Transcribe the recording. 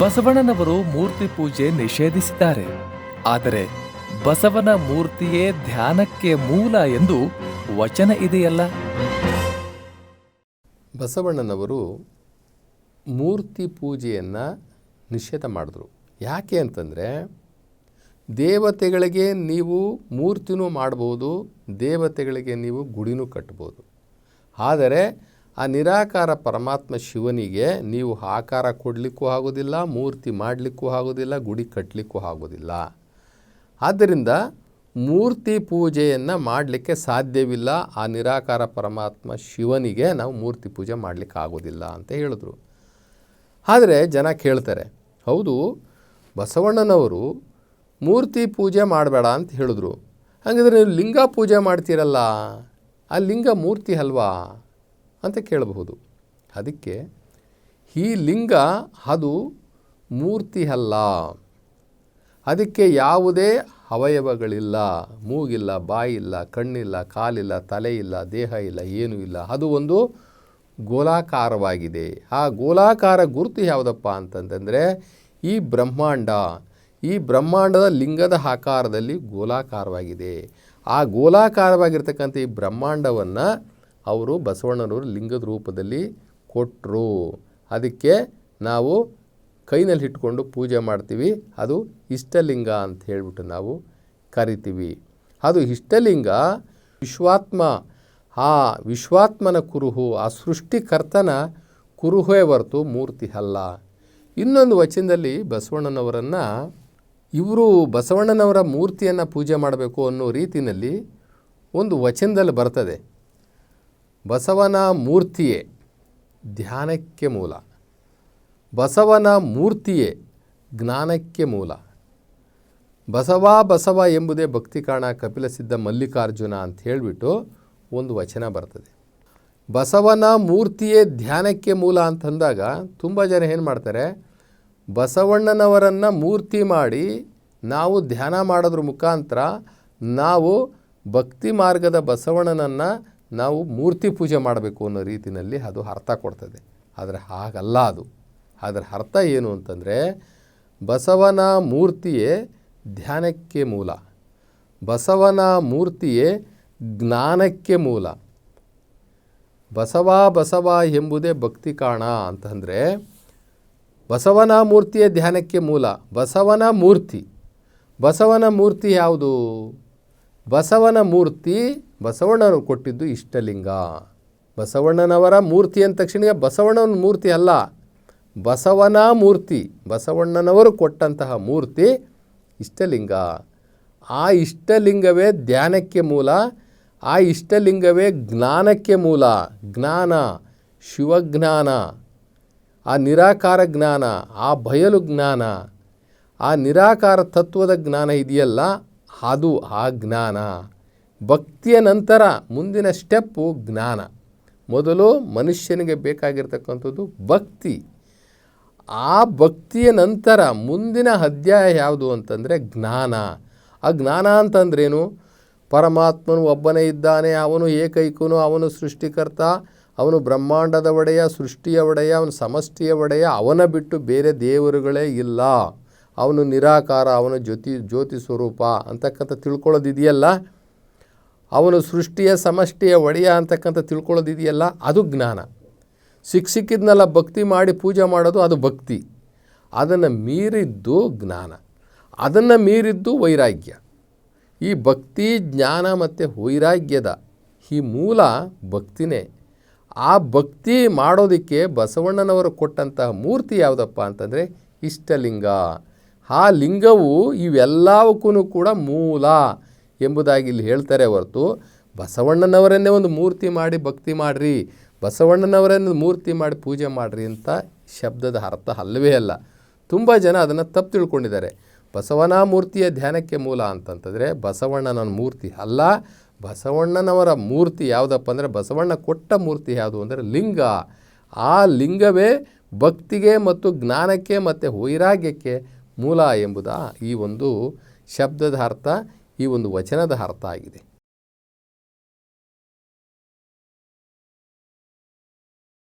ಬಸವಣ್ಣನವರು ಮೂರ್ತಿ ಪೂಜೆ ನಿಷೇಧಿಸಿದ್ದಾರೆ. ಆದರೆ ಬಸವನ ಮೂರ್ತಿಯೇ ಧ್ಯಾನಕ್ಕೆ ಮೂಲ ಎಂದು ವಚನ ಇದೆಯಲ್ಲ? ಬಸವಣ್ಣನವರು ಮೂರ್ತಿ ಪೂಜೆಯನ್ನು ನಿಷೇಧ ಮಾಡಿದ್ರು. ಯಾಕೆ ಅಂತಂದರೆ ದೇವತೆಗಳಿಗೆ ನೀವು ಮೂರ್ತಿನೂ ಮಾಡ್ಬೋದು, ದೇವತೆಗಳಿಗೆ ನೀವು ಗುಡಿನೂ ಕಟ್ಬೋದು. ಆದರೆ ಆ ನಿರಾಕಾರ ಪರಮಾತ್ಮ ಶಿವನಿಗೆ ನೀವು ಆಕಾರ ಕೊಡಲಿಕ್ಕೂ ಆಗೋದಿಲ್ಲ, ಮೂರ್ತಿ ಮಾಡಲಿಕ್ಕೂ ಆಗೋದಿಲ್ಲ, ಗುಡಿ ಕಟ್ಟಲಿಕ್ಕೂ ಆಗೋದಿಲ್ಲ. ಆದ್ದರಿಂದ ಮೂರ್ತಿ ಪೂಜೆಯನ್ನು ಮಾಡಲಿಕ್ಕೆ ಸಾಧ್ಯವಿಲ್ಲ. ಆ ನಿರಾಕಾರ ಪರಮಾತ್ಮ ಶಿವನಿಗೆ ನಾವು ಮೂರ್ತಿ ಪೂಜೆ ಮಾಡಲಿಕ್ಕೆ ಆಗೋದಿಲ್ಲ ಅಂತ ಹೇಳಿದ್ರು. ಆದರೆ ಜನ ಕೇಳ್ತಾರೆ, ಹೌದು, ಬಸವಣ್ಣನವರು ಮೂರ್ತಿ ಪೂಜೆ ಮಾಡಬೇಡ ಅಂತ ಹೇಳಿದ್ರು. ಹಾಗಿದ್ರೆ ನೀವು ಲಿಂಗ ಪೂಜೆ ಮಾಡ್ತೀರಲ್ಲ, ಆ ಲಿಂಗ ಮೂರ್ತಿ ಅಲ್ವಾ? ಅಂತ ಕೇಳಬಹುದು. ಅದಕ್ಕೆ ಈ ಲಿಂಗ ಅದು ಮೂರ್ತಿ ಅಲ್ಲ. ಅದಕ್ಕೆ ಯಾವುದೇ ಅವಯವಗಳಿಲ್ಲ. ಮೂಗಿಲ್ಲ, ಬಾಯಿಲ್ಲ, ಕಣ್ಣಿಲ್ಲ, ಕಾಲಿಲ್ಲ ತಲೆ ಇಲ್ಲ ದೇಹ ಇಲ್ಲ, ಏನೂ ಇಲ್ಲ. ಅದು ಒಂದು ಗೋಲಾಕಾರವಾಗಿದೆ. ಆ ಗೋಲಾಕಾರ ಗುರುತು ಯಾವುದಪ್ಪ ಅಂತಂತಂದರೆ ಈ ಬ್ರಹ್ಮಾಂಡ. ಈ ಬ್ರಹ್ಮಾಂಡದ ಲಿಂಗದ ಆಕಾರದಲ್ಲಿ ಗೋಲಾಕಾರವಾಗಿದೆ. ಆ ಗೋಲಾಕಾರವಾಗಿರ್ತಕ್ಕಂಥ ಈ ಬ್ರಹ್ಮಾಂಡವನ್ನು ಅವರು ಬಸವಣ್ಣನವರು ಲಿಂಗದ ರೂಪದಲ್ಲಿ ಕೊಟ್ಟರು ಅದಕ್ಕೆ ನಾವು ಕೈನಲ್ಲಿ ಇಟ್ಕೊಂಡು ಪೂಜೆ ಮಾಡ್ತೀವಿ. ಅದು ಇಷ್ಟಲಿಂಗ ಅಂತ ಹೇಳಿಬಿಟ್ಟು ನಾವು ಕರಿತೀವಿ. ಅದು ಇಷ್ಟಲಿಂಗ ವಿಶ್ವಾತ್ಮ, ಆ ವಿಶ್ವಾತ್ಮನ ಕುರುಹು, ಆ ಸೃಷ್ಟಿಕರ್ತನ ಕುರುಹೇ ಹೊರತು ಮೂರ್ತಿ ಅಲ್ಲ. ಇನ್ನೊಂದು ವಚನದಲ್ಲಿ ಬಸವಣ್ಣನವರನ್ನು, ಇವರು ಬಸವಣ್ಣನವರ ಮೂರ್ತಿಯನ್ನು ಪೂಜೆ ಮಾಡಬೇಕು ಅನ್ನೋ ರೀತಿಯಲ್ಲಿ ಒಂದು ವಚನದಲ್ಲಿ ಬರ್ತದೆ. ಬಸವನ ಮೂರ್ತಿಯೇ ಧ್ಯಾನಕ್ಕೆ ಮೂಲ. ಬಸವನ ಮೂರ್ತಿಯೇ ಜ್ಞಾನಕ್ಕೆ ಮೂಲ. ಬಸವ ಬಸವ ಎಂಬುದೇ ಭಕ್ತಿ ಕಾಣ ಕಪಿಲ ಸಿದ್ಧ ಮಲ್ಲಿಕಾರ್ಜುನ ಅಂತ ಹೇಳಿಬಿಟ್ಟು ಒಂದು ವಚನ ಬರ್ತದೆ. ಬಸವನ ಮೂರ್ತಿಯೇ ಧ್ಯಾನಕ್ಕೆ ಮೂಲ ಅಂತಂದಾಗ ತುಂಬ ಜನ ಏನು ಮಾಡ್ತಾರೆ, ಬಸವಣ್ಣನವರನ್ನು ಮೂರ್ತಿ ಮಾಡಿ ನಾವು ಧ್ಯಾನ ಮಾಡೋದ್ರ ಮುಖಾಂತರ ನಾವು ಭಕ್ತಿ ಮಾರ್ಗದ ಬಸವಣ್ಣನನ್ನು ನಾವು ಮೂರ್ತಿ ಪೂಜೆ ಮಾಡಬೇಕು ಅನ್ನೋ ರೀತಿಯಲ್ಲಿ ಅದು ಅರ್ಥ ಕೊಡ್ತದೆ. ಆದರೆ ಹಾಗಲ್ಲ ಅದು. ಅದರ ಅರ್ಥ ಏನು ಅಂತಂದರೆ, ಬಸವನ ಮೂರ್ತಿಯೇ ಧ್ಯಾನಕ್ಕೆ ಮೂಲ. ಬಸವನ ಮೂರ್ತಿಯೇ ಜ್ಞಾನಕ್ಕೆ ಮೂಲ. ಬಸವ ಬಸವ ಎಂಬುದೇ ಭಕ್ತಿ ಕಾಣ ಅಂತಂದರೆ, ಬಸವನ ಮೂರ್ತಿಯೇ ಧ್ಯಾನಕ್ಕೆ ಮೂಲ. ಬಸವನ ಮೂರ್ತಿ. ಬಸವನ ಮೂರ್ತಿ ಯಾವುದು? ಬಸವನ ಮೂರ್ತಿ ಬಸವಣ್ಣನವರು ಕೊಟ್ಟಿದ್ದು ಇಷ್ಟಲಿಂಗ. ಬಸವಣ್ಣನವರ ಮೂರ್ತಿ ಅಂದ ತಕ್ಷಣ ಬಸವಣ್ಣನ ಮೂರ್ತಿ ಅಲ್ಲ, ಬಸವನ ಮೂರ್ತಿ, ಬಸವಣ್ಣನವರು ಕೊಟ್ಟಂತಹ ಮೂರ್ತಿ ಇಷ್ಟಲಿಂಗ. ಆ ಇಷ್ಟಲಿಂಗವೇ ಧ್ಯಾನಕ್ಕೆ ಮೂಲ, ಆ ಇಷ್ಟಲಿಂಗವೇ ಜ್ಞಾನಕ್ಕೆ ಮೂಲ. ಜ್ಞಾನ, ಶಿವಜ್ಞಾನ, ಆ ನಿರಾಕಾರ ಜ್ಞಾನ, ಆ ಬಯಲು ಜ್ಞಾನ, ಆ ನಿರಾಕಾರ ತತ್ವದ ಜ್ಞಾನ ಇದೆಯಲ್ಲ ಅದು ಆ ಜ್ಞಾನ. ಭಕ್ತಿಯ ನಂತರ ಮುಂದಿನ ಸ್ಟೆಪ್ಪು ಜ್ಞಾನ. ಮೊದಲು ಮನುಷ್ಯನಿಗೆ ಬೇಕಾಗಿರ್ತಕ್ಕಂಥದ್ದು ಭಕ್ತಿ. ಆ ಭಕ್ತಿಯ ನಂತರ ಮುಂದಿನ ಅಧ್ಯಾಯ ಯಾವುದು ಅಂತಂದರೆ ಜ್ಞಾನ. ಆ ಜ್ಞಾನ ಅಂತಂದ್ರೇನು? ಪರಮಾತ್ಮನು ಒಬ್ಬನೇ ಇದ್ದಾನೆ, ಅವನು ಏಕೈಕನು, ಅವನು ಸೃಷ್ಟಿಕರ್ತ, ಅವನು ಬ್ರಹ್ಮಾಂಡದ ಒಡೆಯ, ಸೃಷ್ಟಿಯ ಒಡೆಯ, ಅವನು ಸಮಷ್ಟಿಯ ಒಡೆಯ, ಅವನ ಬಿಟ್ಟು ಬೇರೆ ದೇವರುಗಳೇ ಇಲ್ಲ. ಅವನು ನಿರಾಕಾರ, ಅವನು ಜ್ಯೋತಿ ಜ್ಯೋತಿ ಸ್ವರೂಪ ಅಂತಕ್ಕಂಥ ತಿಳ್ಕೊಳ್ಳೋದಿದೆಯಲ್ಲ? ಅವನು ಸೃಷ್ಟಿಯ ಸಮಷ್ಟಿಯ ಒಡೆಯ ಅಂತಕ್ಕಂಥ ತಿಳ್ಕೊಳ್ಳೋದಿದೆಯಲ್ಲ? ಅದು ಜ್ಞಾನ. ಸಿಕ್ಕ ಸಿಕ್ಕಿದ್ನೆಲ್ಲ, ಭಕ್ತಿ ಮಾಡಿ ಪೂಜೆ ಮಾಡೋದು ಅದು ಭಕ್ತಿ. ಅದನ್ನು ಮೀರಿದ್ದು ಜ್ಞಾನ. ಅದನ್ನು ಮೀರಿದ್ದು ವೈರಾಗ್ಯ. ಈ ಭಕ್ತಿ, ಜ್ಞಾನ ಮತ್ತು ವೈರಾಗ್ಯದ ಈ ಮೂಲ ಭಕ್ತಿನೇ. ಆ ಭಕ್ತಿ ಮಾಡೋದಕ್ಕೆ ಬಸವಣ್ಣನವರು ಕೊಟ್ಟಂತಹ ಮೂರ್ತಿ ಯಾವುದಪ್ಪ ಅಂತಂದರೆ, ಇಷ್ಟಲಿಂಗ. ಆ ಲಿಂಗವು ಇವೆಲ್ಲವಕ್ಕೂ ಕೂಡ ಮೂಲ ಎಂಬುದಾಗಿ ಇಲ್ಲಿ ಹೇಳ್ತಾರೆ ಹೊರತು, ಬಸವಣ್ಣನವರನ್ನೇ ಒಂದು ಮೂರ್ತಿ ಮಾಡಿ ಭಕ್ತಿ ಮಾಡಿರಿ, ಬಸವಣ್ಣನವರನ್ನು ಮೂರ್ತಿ ಮಾಡಿ ಪೂಜೆ ಮಾಡಿರಿ ಅಂತ ಶಬ್ದದ ಅರ್ಥ ಅಲ್ಲವೇ ಅಲ್ಲ. ತುಂಬ ಜನ ಅದನ್ನು ತಪ್ಪು ತಿಳ್ಕೊಂಡಿದ್ದಾರೆ. ಬಸವನ ಮೂರ್ತಿಯ ಧ್ಯಾನಕ್ಕೆ ಮೂಲ ಅಂತಂತಂದರೆ ಬಸವಣ್ಣನ ಮೂರ್ತಿ ಅಲ್ಲ, ಬಸವಣ್ಣನವರ ಮೂರ್ತಿ ಯಾವುದಪ್ಪ ಅಂದರೆ ಬಸವಣ್ಣ ಕೊಟ್ಟ ಮೂರ್ತಿ ಯಾವುದು ಅಂದರೆ ಲಿಂಗ. ಆ ಲಿಂಗವೇ ಭಕ್ತಿಗೆ ಮತ್ತು ಜ್ಞಾನಕ್ಕೆ ಮತ್ತು ವೈರಾಗ್ಯಕ್ಕೆ ಮೂಲ ಎಂಬುದ ಈ ಒಂದು ಶಬ್ದದ ಅರ್ಥ ಈ ಒಂದು ವಚನದ ಅರ್ಥ ಆಗಿದೆ.